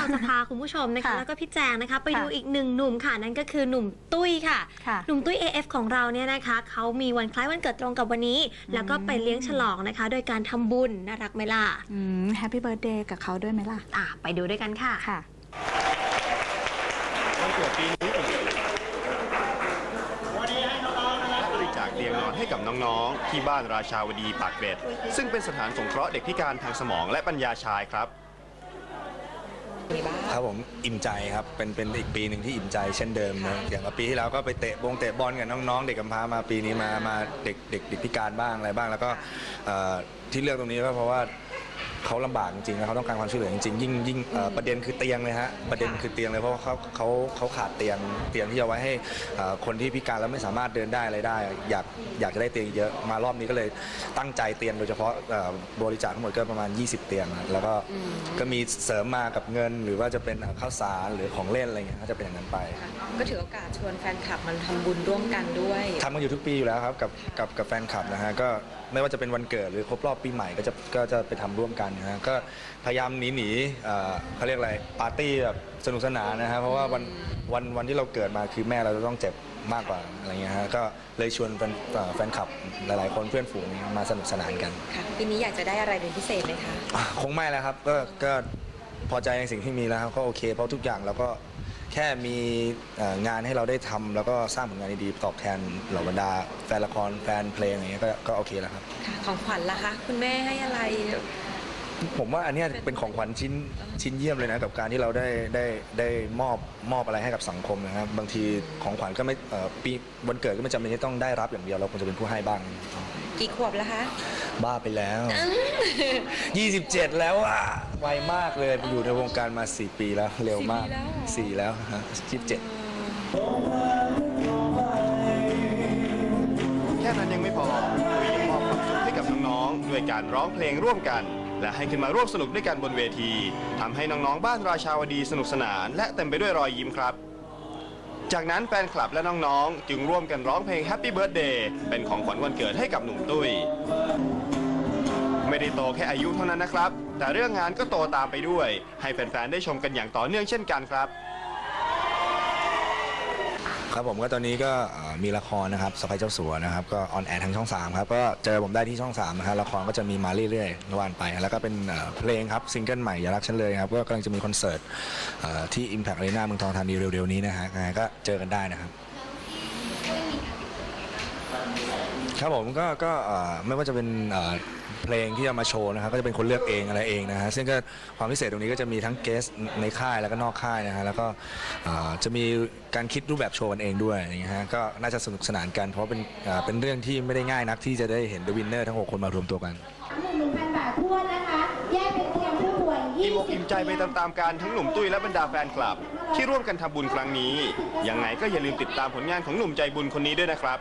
เราจะพาคุณผู้ชมนะคะค่ะแล้วก็พี่แจงนะคะ ไปค่ะดูอีกหนึ่งหนุ่มค่ะนั่นก็คือหนุ่มตุ้ยค่ะค่ะ หนุ่มตุ้ย AF ของเราเนี่ยนะคะเขามีวันคล้ายวันเกิดตรงกับวันนี้ แล้วก็ไปเลี้ยงฉลองนะคะ โดยการทำบุญน่ารักไหมล่ะอืมแฮปปี้เบิร์ดเดย์กับเขาด้วยไหมล่ะอะไปดูด้วยกันค่ะค่ะวันเกิดปีนี้บริจาคเตียงนอนให้กับน้องๆ ที่บ้านราชาวดีปากเกร็ดซึ่งเป็นสถานสงเคราะห์เด็กพิการทางสมองและปัญญาชายครับ ครับผมอิ่มใจครับเป็นเป็นอีกปีหนึ่งที่อิ่มใจเช่นเดิมนะอย่างกับปีที่แล้วก็ไปเตะบงเตะบอลกับน้องๆ เด็กกำพร้ามาปีนี้มามาเด็กเด็กเด็กพิการบ้างอะไรบ้าง แล้วก็เอ่อที่เลือกตรงนี้ก็เพราะว่า เขาลำบากจริงๆแล้วเขาต้องการความช่วยเหลือจริงๆยิ่งยิ่งเอ่อประเด็นคือเตียงเลยฮะประเด็นคือเตียงเลยเพราะว่าเขาเขาเขาขาดเตียงเตียงที่จะไว้ให้เอ่อคนที่พิการแล้วไม่สามารถเดินได้อะไรได้ อยากอยากจะได้เตียงเยอะมารอบนี้ก็เลยตั้งใจเตียงโดยเฉพาะเอ่อบริจาคทั้งหมดก็ประมาณ 20 เตียงนะแล้วก็ก็มีเสริมมากับเงิน หรือว่าจะเป็นเอ่อข้าวสารหรือของเล่นอะไรเงี้ยก็จะเป็นอย่างนั้นไป ก็ถือโอกาสชวนแฟนคลับมันทำบุญร่วมกันด้วยทำกันอยู่ทุกปีอยู่แล้วครับกับกับกับแฟนคลับนะฮะก็ไม่ว่าจะเป็นวันเกิดหรือครบรอบปีใหม่ก็จะก็จะไปทำร่วมกันนะฮะก็พยายามหนีหนีเอ่อเขาเรียกอะไรปาร์ตี้แบบสนุกสนานนะฮะเพราะว่าวันวันวันที่เราเกิดมาคือแม่เราจะต้องเจ็บมากกว่าอะไรเงี้ยฮะก็เลยชวนแฟนเอ่อแฟนคลับหลาย ๆ คนเพื่อนฝูงมาสนุกสนานกันค่ะปีนี้อยากจะได้อะไรเป็นพิเศษไหมคะอะคงไม่แล้วครับก็ก็พอใจในสิ่งที่มีแล้วครับก็โอเค เพราะทุกอย่างเราก็แค่มีเอ่องานให้เราได้ทำแล้วก็สร้างผลงานดีๆตอบแทนเหล่าบรรดาแฟนละครแฟนเพลงอะไรเงี้ยก็ก็โอเคแล้วครับค่ะของขวัญล่ะคะ คุณแม่ให้อะไร ผมว่าอันเนี้ยเป็นของขวัญชิ้นชิ้นเยี่ยมเลยนะกับการที่เราได้ได้ได้มอบมอบอะไรให้กับสังคมนะครับบางทีของขวัญก็ไม่เอ่อปีวันเกิดก็ไม่จำเป็นที่ต้องได้รับอย่างเดียวเราควรจะเป็นผู้ให้บ้าง กี่ขวบแล้วคะ บ้าไปแล้ว 27 แล้วอะไวมากเลยอยู่ในวงการมา 4 ปีแล้วเร็วมาก สี่ปีแล้วเหรอ4แล้วฮะ27 แค่นั้นยังไม่พอคุยยังมอบความสุขให้กับน้องๆ ด้วยการร้องเพลงร่วมกัน และให้ขึ้นมาร่วมสนุกด้วยกันบนเวทีทำให้น้องๆ บ้านราชาวดีสนุกสนาน และเต็มไปด้วยรอยยิ้มครับ จากนั้นแฟนคลับและน้องๆ จึงร่วมกันร้องเพลง Happy Birthday เป็นของขวัญวันเกิดให้กับหนุ่มตุ้ยไม่ได้โตแค่อายุเท่านั้นนะครับ แต่เรื่องงานก็โตตามไปด้วย ให้แฟนๆ ได้ชมกันอย่างต่อเนื่องเช่นกันครับ ครับผมก็ตอนนี้ก็มีละครนะครับสไปเจ้าสัวนะครับก็ออนแอร์ทางช่อง3ครับก็เจอผมได้ที่ช่อง3นะครับละครก็จะมีมาเรื่อยๆระหว่างไป แล้วก็เป็นเพลงครับซิงเกิลใหม่อย่ารักฉันเลยครับก็กำลังจะมีคอนเสิร์ตเอ่อที่ Impact Arena เมืองทองธานีเร็วๆนี้นะฮะก็เจอกันได้นะครับ ครับผมก็ก็เอ่อไม่ว่าจะเป็นเอ่อเพลงที่จะมาโชว์นะครับก็จะเป็นคนเลือกเองอะไรเองนะฮะซึ่งก็ความพิเศษตรงนี้ก็จะมีทั้งเกสในค่ายแล้วก็นอกค่ายนะฮะแล้วก็เอ่อจะมีการคิดรูปแบบโชว์กันเองด้วยอย่างเงี้ยฮะก็น่าจะสนุกสนานกัน เพราะเป็นเอ่อเป็นเรื่องที่ไม่ได้ง่ายนักที่จะได้เห็นเดอะวินเนอร์ทั้ง 6 คนมารวมตัวกันหนึ่งพันบาททวนนะคะแยกเป็นเตียงผู้ป่วยอิ่มอกอิ่มใจไปตามๆกันทั้งหนุ่มตุ้ยและบรรดาแฟนคลับ ที่ร่วมกันทำบุญครั้งนี้ยังไงก็อย่าลืมติดตามผลงานของหนุ่มใจบุญคนนี้ด้วยนะครับ